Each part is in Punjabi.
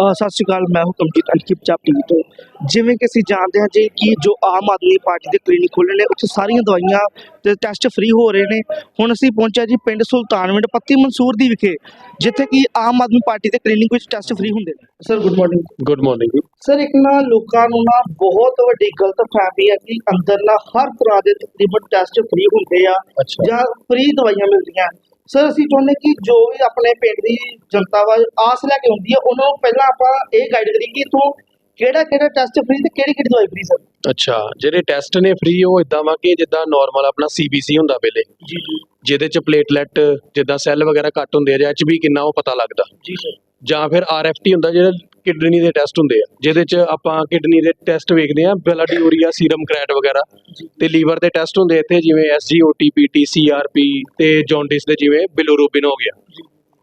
ਸਤਿ ਸ਼੍ਰੀ ਅਕਾਲ ਮੈਂ ਹੁਕਮਜੀਤ ਅਨਕਿਪ ਚਾਪ ਤੋਂ। ਜਿਵੇਂ ਕਿ ਅਸੀਂ ਜਾਣਦੇ ਹਾਂ ਜੀ ਕਿ ਜੋ ਆਮ ਆਦਮੀ ਪਾਰਟੀ ਦੇ ਕਲੀਨਿਕ ਖੋਲ੍ਹੇ ਨੇ ਉੱਥੇ ਸਾਰੀਆਂ ਦਵਾਈਆਂ ਤੇ ਟੈਸਟ ਫ੍ਰੀ ਹੋ ਰਹੇ ਨੇ। ਹੁਣ ਅਸੀਂ ਪਹੁੰਚਿਆ ਜੀ ਪਿੰਡ ਸੁਲਤਾਨਵਿੰਡ ਪੱਤੀ ਮਨਸੂਰ ਦੀ ਵਿਖੇ ਜਿੱਥੇ ਕਿ ਆਮ ਆਦਮੀ ਪਾਰਟੀ ਦੇ ਕਲੀਨਿਕ ਵਿੱਚ ਟੈਸਟ ਫ੍ਰੀ ਹੁੰਦੇ ਨੇ। Sir good morning good morning sir ਇੱਕ ਨਾ ਲੋਕਾਂ ਨੂੰ ਨਾ ਬਹੁਤ ਵੱਡੀ ਗਲਤ ਫਹਿਮੀ ਹੈ ਕਿ ਅੰਦਰ ਨਾ ਹਰ ਤਰ੍ਹਾਂ ਦੇ ਤਕਰੀਬਨ ਟੈਸਟ ਫ੍ਰੀ ਹੁੰਦੇ ਆ ਜਾਂ ਫ੍ਰੀ ਦਵਾਈਆਂ ਮਿਲਦੀਆਂ। ਸਰ ਅਸੀਂ ਚਾਹੁੰਦੇ ਕਿ ਜੋ ਵੀ ਆਪਣੇ ਪਿੰਡ ਦੀ ਜਨਤਾ ਵਾ ਆਸ ਲੈ ਕੇ ਹੁੰਦੀ ਹੈ ਉਹਨਾਂ ਨੂੰ ਪਹਿਲਾਂ ਆਪਾਂ ਇਹ ਗਾਈਡ ਕਰੀਏ ਕਿ ਤੂੰ ਕਿਹੜਾ ਕਿਹੜਾ ਟੈਸਟ ਫ੍ਰੀ ਤੇ ਕਿਹੜੀ ਕਿਹੜੀ ਦਵਾਈ ਫ੍ਰੀ ਸਰ ਅੱਛਾ ਜਿਹੜੇ ਟੈਸਟ ਨੇ ਫ੍ਰੀ ਉਹ ਇਦਾਂ ਵਾ ਕਿ ਜਿੱਦਾਂ ਨਾਰਮਲ ਆਪਣਾ ਸੀਬੀਸੀ ਹੁੰਦਾ ਪਹਿਲੇ। ਜੀ ਜੀ। ਜਿਹਦੇ ਚ ਪਲੇਟਲੈਟ ਜਿੱਦਾਂ ਸੈੱਲ ਵਗੈਰਾ ਘੱਟ ਹੁੰਦੇ ਆ ਜਾਂ ਐਚਬੀ ਕਿੰਨਾ ਉਹ ਪਤਾ ਲੱਗਦਾ। ਜੀ ਸਰ ਜਾਂ ਫਿਰ ਆਰਐਫਟੀ ਹੁੰਦਾ ਜਿਹੜਾ ਕਿਡਨੀ ਦੇ ਟੈਸਟ ਹੁੰਦੇ ਆ, ਜਿਹਦੇ ਚ ਆਪਾਂ ਕਿਡਨੀ ਦੇ ਟੈਸਟ ਵੇਖਦੇ ਆ ਬਲੱਡ ਯੂਰੀਆ ਸੀਰਮ, ਕ੍ਰੈਟ ਵਗੈਰਾ ਤੇ ਲੀਵਰ ਦੇ ਟੈਸਟ ਹੁੰਦੇ ਇੱਥੇ, ਜਿਵੇਂ ਐਸਜੀਓਟੀ ਪੀਟੀ ਸੀਆਰਪੀ ਤੇ ਜੌਂਡਿਸ ਦੇ ਜਿਵੇਂ ਬਿਲੋਰੂਬਿਨ ਹੋ ਗਿਆ।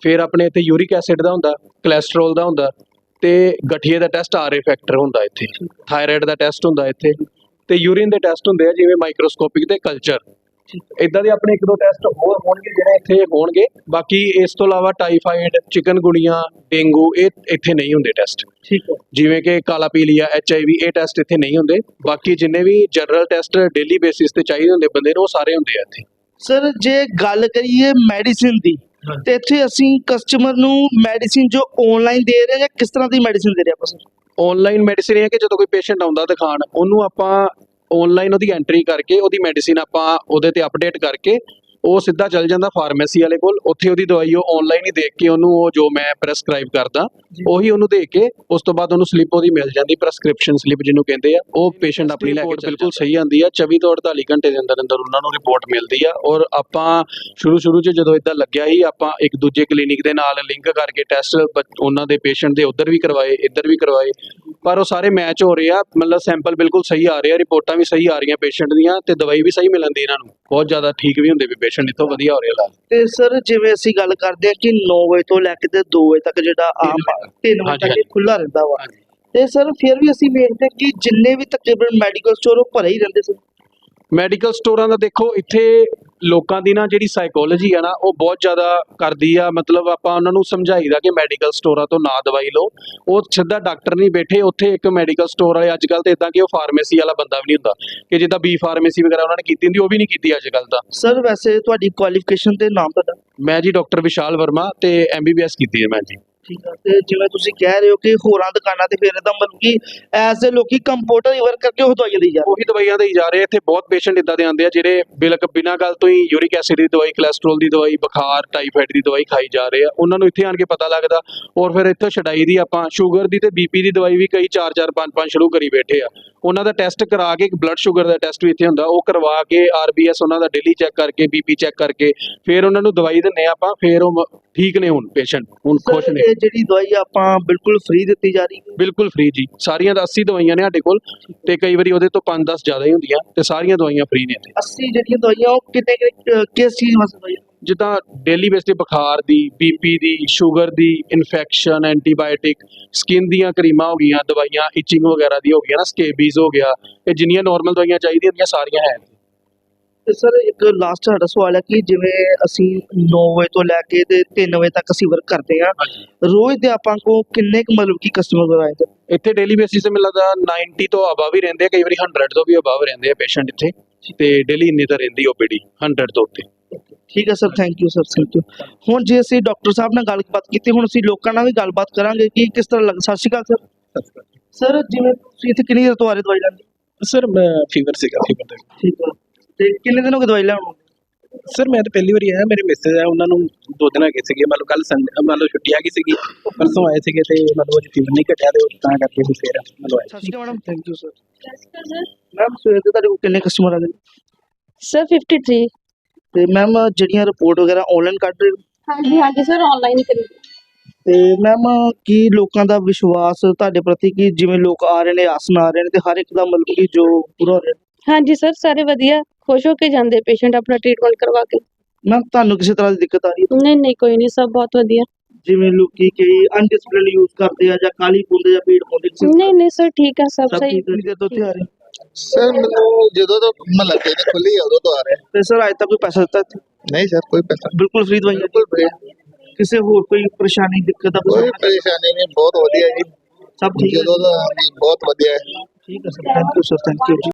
ਫਿਰ ਆਪਣੇ ਇੱਥੇ ਯੂਰਿਕ ਐਸਿਡ ਦਾ ਹੁੰਦਾ, ਕੋਲੇਸਟ੍ਰੋਲ ਦਾ ਹੁੰਦਾ ਤੇ ਗਠੀਏ ਦਾ ਟੈਸਟ ਆਰਏ ਫੈਕਟਰ ਹੁੰਦਾ ਇੱਥੇ, ਥਾਇਰਾਇਡ ਦਾ ਟੈਸਟ ਹੁੰਦਾ ਇੱਥੇ ਤੇ ਯੂਰਿਨ ਦੇ ਟੈਸਟ ਹੁੰਦੇ ਆ, ਜਿਵੇਂ ਮਾਈਕਰੋਸਕੋਪਿਕ ਤੇ ਕਲਚਰ। ਇਦਾਂ ਦੇ ਆਪਣੇ ਇੱਕ ਦੋ ਟੈਸਟ ਹੋਰ ਹੋਣਗੇ ਜਿਹੜੇ ਇੱਥੇ ਹੋਣਗੇ। ਬਾਕੀ ਇਸ ਤੋਂ ਇਲਾਵਾ ਟਾਈਫਾਈਡ ਚਿਕਨਗੁਣੀਆ ਡੇਂਗੂ ਇਹ ਇੱਥੇ ਨਹੀਂ ਹੁੰਦੇ ਟੈਸਟ ਠੀਕ ਹੈ। ਜਿਵੇਂ ਕਿ ਕਾਲਾ ਪੀਲੀਆ ਐਚਆਈਵੀ ਇਹ ਟੈਸਟ ਇੱਥੇ ਨਹੀਂ ਹੁੰਦੇ। ਬਾਕੀ ਜਿੰਨੇ ਵੀ ਜਨਰਲ ਟੈਸਟ ਡੇਲੀ ਬੇਸਿਸ ਤੇ ਚਾਹੀਦੇ ਹੁੰਦੇ ਬੰਦੇ ਨੂੰ ਉਹ ਸਾਰੇ ਹੁੰਦੇ ਆ ਇੱਥੇ। ਸਰ ਜੇ ਗੱਲ ਕਰੀਏ ਮੈਡੀਸਿਨ ਦੀ ਤੇ ਇੱਥੇ ਅਸੀਂ ਕਸਟਮਰ ਨੂੰ ਮੈਡੀਸਿਨ ਜੋ ਆਨਲਾਈਨ ਦੇ ਰਹੇ ਜਾਂ ਕਿਸ ਤਰ੍ਹਾਂ ਦੀ ਮੈਡੀਸਿਨ ਦੇ ਰਹੇ ਆਪਾਂ ਸਰ? ਆਨਲਾਈਨ ਮੈਡੀਸਿਨ ਇਹ ਹੈ ਕਿ ਜਦੋਂ ਕੋਈ ਪੇਸ਼ੈਂਟ ਆਉਂਦਾ ਦਿਖਾਣ ਉਹਨੂੰ ਆਪਾਂ ਆਨਲਾਈਨ ਉਹਦੀ ਐਂਟਰੀ ਕਰਕੇ ਉਹਦੀ ਮੈਡੀਸਿਨ ਆਪਾਂ ਉਹਦੇ ਤੇ ਅਪਡੇਟ ਕਰਕੇ ਉਹ ਸਿੱਧਾ ਚੱਲ ਜਾਂਦਾ ਫਾਰਮੇਸੀ ਵਾਲੇ ਕੋਲ। ਉੱਥੇ ਉਹਦੀ ਦਵਾਈ ਉਹ ਆਨਲਾਈਨ ਹੀ ਦੇਖ ਕੇ ਉਹਨੂੰ ਉਹ ਜੋ ਮੈਂ ਪ੍ਰੈਸਕ੍ਰਾਈਬ ਕਰਦਾ। ਉਹੀ ਉਹਨੂੰ ਦੇ ਕੇ ਉਸ ਤੋਂ ਬਾਅਦ ਉਹਨੂੰ ਸਲਿੱਪ ਉਹਦੀ ਮਿਲ ਜਾਂਦੀ ਪ੍ਰੈਸਕ੍ਰਿਪਸ਼ਨ ਸਲਿੱਪ ਜਿਹਨੂੰ ਕਹਿੰਦੇ ਆ। ਉਹ ਪੇਸ਼ੈਂਟ ਆਪਣੀ ਲੈ ਕੇ ਬਿਲਕੁਲ ਸਹੀ ਆਂਦੀ ਆ। 24 ਤੋਂ 48 ਘੰਟੇ ਦੇ ਅੰਦਰ ਅੰਦਰ ਉਹਨਾਂ ਨੂੰ ਰਿਪੋਰਟ ਮਿਲਦੀ ਆ। ਔਰ ਆਪਾਂ ਸ਼ੁਰੂ ਸ਼ੁਰੂ 'ਚ ਜਦੋਂ ਇਦਾਂ ਲੱਗਿਆ ਸੀ ਆਪਾਂ ਇੱਕ ਦੂਜੇ ਕਲੀਨਿਕ ਦੇ ਨਾਲ ਲਿੰਕ ਕਰਕੇ ਟੈਸਟ ਉਹਨਾਂ ਦੇ ਪੇਸ਼ੈਂਟ ਦੇ ਉੱਧਰ ਵੀ ਕਰਵਾਏ ਇੱਧਰ ਵੀ ਕਰਵਾਏ। ਪਰ ਉਹ ਸਾਰੇ ਮੈਚ ਹੋ ਰਹੇ ਆ। ਮਤਲਬ ਸੈਂਪਲ ਬਿਲਕੁਲ ਸਹੀ ਆ ਰਹੇ ਆ ਰਿਪੋਰਟਾਂ ਵੀ ਸਹੀ ਆ ਰਹੀਆਂ ਪੇਸ਼ੈਂਟ ਦੀਆਂ ਤੇ ਦਵਾਈ ਵੀ ਸਹੀ ਮਿਲਣ ਦੀ ਇਹਨਾਂ ਨੂੰ। ਬਹੁਤ ਜ਼ਿਆਦਾ ਠੀਕ ਵੀ ਹੁੰਦੇ ਵੀ ਪੇਸ਼ੈਂਟ ਇਥੋਂ ਵਧੀਆ ਹੋ ਰਿਹਾ ਇਲਾਜ ਤੇ ਸਰ ਜਿਵੇਂ ਅਸੀਂ ਗੱਲ ਕਰਦੇ ਹਾਂ ਕਿ 9 ਵਜੇ ਤੋਂ ਲੈ ਕੇ ਤੇ 2 ਵਜੇ ਤੱਕ ਜਿਹੜਾ ਆਮ 3 ਵਜੇ ਤੱਕ। ਖੁੱਲਾ ਰਹਿੰਦਾ ਵਾ। ਤੇ ਸਰ ਫਿਰ ਵੀ ਅਸੀਂ ਵੇਖਦੇ ਕਿ ਜਿੰਨੇ ਵੀ ਤਕਰੀਬਨ ਮੈਡੀਕਲ ਸਟੋਰ ਉਹ ਭਰੇ ਹੀ ਰਹਿੰਦੇ ਸਰ ਮੈਡੀਕਲ ਸਟੋਰਾਂ ਦਾ ਦੇਖੋ ਇੱਥੇ ਲੋਕਾਂ ਦੀ ਨਾ ਜਿਹੜੀ ਸਾਈਕੋਲੋਜੀ ਆ ਨਾ ਉਹ ਬਹੁਤ ਜ਼ਿਆਦਾ ਕਰਦੀ ਆ। ਮਤਲਬ ਆਪਾਂ ਉਹਨਾਂ ਨੂੰ ਸਮਝਾਈਦਾ ਕਿ ਮੈਡੀਕਲ ਸਟੋਰਾਂ ਤੋਂ ਨਾ ਦਵਾਈ ਲਓ। ਉਹ ਸਿੱਧਾ ਡਾਕਟਰ ਨਹੀਂ ਬੈਠੇ ਉੱਥੇ ਇੱਕ ਮੈਡੀਕਲ ਸਟੋਰ ਵਾਲੇ ਅੱਜ ਕੱਲ ਤੇ ਇਦਾਂ ਕਿ ਉਹ ਫਾਰਮੇਸੀ ਵਾਲਾ ਬੰਦਾ ਵੀ ਨਹੀਂ ਹੁੰਦਾ। ਕਿ ਜਿੱਦਾਂ ਬੀ ਫਾਰਮੇਸੀ ਵਗੈਰਾ ਉਹਨਾਂ ਨੇ ਕੀਤੀ ਹੁੰਦੀ ਉਹ ਵੀ ਨਹੀਂ ਕੀਤੀ ਅੱਜ ਕੱਲ ਤਾਂ। ਸਰ ਵੈਸੇ ਤੁਹਾਡੀ ਕੁਆਲੀਫਿਕੇਸ਼ਨ ਤੇ ਨਾਮ ਤੁਹਾਡਾ ਮੈਂ ਜੀ ਡਾਕਟਰ ਵਿਸ਼ਾਲ ਵਰਮਾ ਤੇ ਐਮਬੀਬੀਐਸ ਕੀਤੀ ਹੈ ਮੈਂ ਜੀ। ਠੀਕ ਆ, ਤੇ ਜਿਵੇਂ ਤੁਸੀਂ ਕਹਿ ਰਹੇ ਹੋ ਕਿ ਹੋਰਾਂ ਦੁਕਾਨਾਂ ਤੇ ਫਿਰ ਇਹਦਾ ਮਤਲਬ ਕਿ ਐਸ ਲੋਕੀ ਕੰਪਿਊਟਰ ਹੀ ਵਰਕ ਕਰਕੇ ਉਹ ਦਵਾਈਆਂ ਦੇਈ ਜਾ ਰਹੇ ਉਹੀ ਦਵਾਈਆਂ ਦੇਈ ਜਾ ਰਹੇ ਇੱਥੇ ਬਹੁਤ ਪੇਸ਼ੈਂਟ ਇਦਾਂ ਦੇ ਆਉਂਦੇ ਆ ਜਿਹੜੇ ਬਿਲਕ ਬਿਨਾਂ ਗੱਲ ਤੋਂ ਹੀ ਯੂਰਿਕ ਐਸਿਡ ਦੀ ਦਵਾਈ ਕੋਲੇਸਟ੍ਰੋਲ ਦੀ ਦਵਾਈ, ਬੁਖਾਰ ਟਾਈਫਾਇਡ ਦੀ ਦਵਾਈ ਖਾਈ ਜਾ ਰਹੇ ਆ। ਉਹਨਾਂ ਨੂੰ ਇੱਥੇ ਆਣ ਕੇ ਪਤਾ ਲੱਗਦਾ, ਔਰ ਫਿਰ ਇੱਥੋਂ ਛਡਾਈ ਦੀ ਆਪਾਂ ਸ਼ੂਗਰ ਦੀ ਤੇ ਬੀਪੀ ਦੀ ਦਵਾਈ ਵੀ ਕਈ 4 4 5 5 ਸ਼ੁਰੂ ਕਰੀ ਬੈਠੇ ਆ। ਉਹਨਾਂ ਦਾ ਟੈਸਟ ਕਰਾ ਕੇ ਬਲੱਡ ਸ਼ੂਗਰ ਦਾ ਟੈਸਟ ਵੀ ਇੱਥੇ ਹੁੰਦਾ, ਉਹ ਕਰਵਾ ਕੇ ਆਰਬੀਐਸ ਉਹਨਾਂ ਦਾ ਡੇਲੀ ਚੈੱਕ ਕਰਕੇ ਬੀਪੀ ਚੈੱਕ ਕਰਕੇ, ਫਿਰ ਉਹਨਾਂ ਨੂੰ ਦਵਾਈ ਦਿੰਨੇ ਆ ਆਪਾਂ, ਫਿਰ ਉਹ ਠੀਕ ਨੇ ਹੁਣ ਪੇਸ਼ੈਂਟ ਹੁਣ ਖੁਸ਼ ਨੇ। ਇਹ ਜਿਹੜੀ ਦਵਾਈ ਆਪਾਂ ਬਿਲਕੁਲ ਫ੍ਰੀ ਦਿੱਤੀ ਜਾ ਰਹੀ ਹੈ। ਬਿਲਕੁਲ ਫ੍ਰੀ ਜੀ। ਸਾਰੀਆਂ ਦਾ 80 ਦਵਾਈਆਂ ਨੇ ਸਾਡੇ ਕੋਲ ਤੇ ਕਈ ਵਾਰੀ ਉਹਦੇ ਤੋਂ 5 10 ਜ਼ਿਆਦਾ ਹੀ ਹੁੰਦੀਆਂ ਤੇ ਸਾਰੀਆਂ ਦਵਾਈਆਂ ਫ੍ਰੀ ਨੇ ਇੱਥੇ। 80 ਜਿਹੜੀਆਂ ਦਵਾਈਆਂ ਉਹ ਕਿਤੇ ਕਿਤੇ- ਕਿਸ ਚੀਜ਼ ਵਾਸਤੇ ਦਵਾਈਆਂ? ਜਿੱਦਾਂ ਡੇਲੀ ਬੇਸ ਤੇ ਬੁਖਾਰ ਦੀ ਬੀਪੀ ਦੀ ਸ਼ੂਗਰ ਦੀ ਇਨਫੈਕਸ਼ਨ ਐਂਟੀਬਾਇਓਟਿਕ ਸਕਿਨ ਦੀਆਂ ਕਰੀਮਾਂ ਹੋ ਗਈਆਂ ਦਵਾਈਆਂ ਇਚਿੰਗ ਵਗੈਰਾ ਦੀ ਹੋ ਗਈਆਂ ਨਾ ਸਕੇਬੀਜ਼ ਹੋ ਗਿਆ ਇਹ ਜਿੰਨੀਆਂ ਨਾਰਮਲ ਦਵਾਈਆਂ ਚਾਹੀਦੀਆਂ ਹੁੰਦੀਆਂ ਸਾਰੀਆਂ ਹੈ। ਤੇ ਸਰ ਇੱਕ ਲਾਸਟ ਸਾਡਾ ਸਵਾਲ ਹੈ ਕਿ ਜਿਵੇਂ ਅਸੀਂ 9 ਵਜੇ ਤੋਂ ਲੈ ਕੇ ਤੇ 3 ਵਜੇ ਤੱਕ ਅਸੀਂ ਵਰਕ ਕਰਦੇ ਆ ਰੋਜ਼ ਦੇ ਆਪਾਂ ਕੋ ਕਿੰਨੇ ਕੁ ਮਤਲਬ ਕਿ ਕਸਟਮਰ ਆਏ ਤੇ? ਇੱਥੇ ਡੇਲੀ ਬੇਸਿਸ ਤੇ ਮੈਨੂੰ ਲੱਗਦਾ 90 ਤੋਂ ਅਬਵ ਹੀ ਰਹਿੰਦੇ ਆ ਕਈ ਵਾਰੀ 100 ਤੋਂ ਵੀ ਅਬਵ ਰਹਿੰਦੇ ਆ ਪੇਸ਼ੈਂਟ ਇੱਥੇ। ਤੇ ਡੇਲੀ ਇੰਨੀ ਤਾਂ ਰਹਿੰਦੀ ਓਪੀਡੀ 100 ਤੋਂ ਉੱਤੇ। ਠੀਕ ਹੈ sir thank you sir thank you ਹੁਣ ਜੇ ਅਸੀਂ ਡਾਕਟਰ ਸਾਹਿਬ ਨਾਲ ਗੱਲਬਾਤ ਕੀਤੀ ਹੁਣ ਅਸੀਂ ਲੋਕਾਂ ਨਾਲ ਵੀ ਗੱਲਬਾਤ ਕਰਾਂਗੇ ਕਿ ਕਿਸ ਤਰ੍ਹਾਂ ਲੱਗ ਸਤਿ ਸ਼੍ਰੀ ਅਕਾਲ ਸਰ। ਸਰ ਜਿਵੇਂ ਤੁਸੀਂ ਇੱਥੇ ਕਿੰਨੀ ਦੇਰ ਤੋਂ ਆ ਰਹੇ ਦਵਾਈ ਲੈਣ ਸਰ ਮੈਂ ਫੀਵਰ ਸੀਗਾ ਫੀਵਰ ਦਾ ਠੀਕ ਹੈ। ਤੇ ਕਿੰਨੇ ਦਿਨ ਹੋ ਗਏ ਦਵਾਈ ਲੈਣ ਨੂੰ? ਸਰ ਮੈਂ ਤਾਂ ਪਹਿਲੀ ਵਾਰੀ ਆਇਆ ਮੇਰੇ ਮਿਸਟਰ ਆ ਉਹਨਾਂ ਨੂੰ ਦੋ ਦਿਨ ਹੈਗੇ ਸੀਗੇ ਮਤਲਬ ਕੱਲ ਸੰਡੇ ਮਤਲਬ ਛੁੱਟੀ ਆ ਗਈ ਸੀਗੀ ਪਰਸੋਂ ਆਏ ਸੀਗੇ ਤੇ ਮਤਲਬ ਉਹ ਫੀਵਰ ਨਹੀਂ ਘਟਿਆ ਤੇ ਉਹ ਤਾਂ ਕਰਕੇ ਵੀ ਫੇਰ ਮਤਲਬ ਆਏ Sat Shri Akal madam. Thank you sir ma'am ਸਵੇਰ ਦੇ ਤੁਹਾਡੇ ਕੋਲ ਕਿੰਨੇ ਕਸਟਮਰ ਆ ਗਏ? ਸਰ 53 ਤੇ ਮੈਮ ਜਿਹੜੀਆਂ ਰਿਪੋਰਟ ਵਗੈਰਾ ਆਨਲਾਈਨ ਕੱਢ ਰਹੇ ਹੋ, ਹਾਂਜੀ ਹਾਂਜੀ ਸਰ ਆਨਲਾਈਨ ਹੀ ਕਰੀ। ਤੇ ਮੈਮ ਕੀ ਲੋਕਾਂ ਦਾ ਵਿਸ਼ਵਾਸ ਤੁਹਾਡੇ ਪ੍ਰਤੀ ਕਿ ਜਿਵੇਂ ਲੋਕ ਆ ਰਹੇ ਨੇ ਆਸਨ ਆ ਰਹੇ ਨੇ ਤੇ ਹਰ ਇੱਕ ਦਾ ਮਤਲਬ ਕਿ ਜੋ ਪੂਰਾ ਹੋ ਰਿਹਾ ਹਾਂਜੀ ਸਰ ਸਾਰੇ ਵਧੀਆ। ਖੁਸ਼ ਹੋ ਕੇ ਜਾਂਦੇ ਪੇਸ਼ੈਂਟ ਆਪਣਾ ਟ੍ਰੀਟਮੈਂਟ ਕਰਵਾ ਕੇ। ਮੈਮ ਤੁਹਾਨੂੰ ਕਿਸੇ ਤਰ੍ਹਾਂ ਦੀ ਦਿੱਕਤ ਆ ਰਹੀ ਹੈ? ਨਹੀਂ ਨਹੀਂ ਕੋਈ ਨਹੀਂ ਸਭ ਬਹੁਤ ਵਧੀਆ। ਜਿਵੇਂ ਲੋਕੀ ਕਈ ਅਨਡਿਸਪਲਿਨ ਯੂਜ਼ ਕਰਦੇ ਆ ਜਾਂ ਕਾਲੀ ਪੁੰਦੇ ਜਾਂ ਪੀੜ ਪੁੰਦੇ ਕਿਸੇ ਨਹੀਂ ਨਹੀਂ ਸਰ ਠੀਕ ਆ ਸਭ ਸਭ ਸਹੀ। ਠੀਕ ਹੈ ਤੋਂ ਉੱਥੇ ਆ ਰਹੇ ਸਰ ਮੈਨੂੰ ਜਦੋਂ ਤੋਂ ਮਹੱਲਾ ਕਲੀਨਿਕ ਖੁੱਲੀ ਹੈ ਉਦੋਂ ਤੋਂ ਆ ਰਿਹਾ। ਤੇ ਸਰ ਅੱਜ ਤੱਕ ਕੋਈ ਪੈਸਾ ਦਿੱਤਾ ਇੱਥੇ? ਨਹੀਂ ਸਰ ਕੋਈ ਪੈਸਾ ਬਿਲਕੁਲ ਫ੍ਰੀ ਦਵਾਈਆਂ? ਬਿਲਕੁਲ free। ਕਿਸੇ ਹੋਰ ਕੋਈ ਪਰੇਸ਼ਾਨੀ ਦਿੱਕਤ ਦਾ ਕੋਈ ਕੋਈ ਪਰੇਸ਼ਾਨੀ ਨਹੀਂ ਬਹੁਤ ਵਧੀਆ ਜੀ। ਸਭ ਠੀਕ ਹੈ ਜਦੋਂ ਦਾ ਹਾਂਜੀ, ਬਹੁਤ ਵਧੀਆ। ਹੈ ਠੀਕ ਹੈ sir thank you sir thank you ਜੀ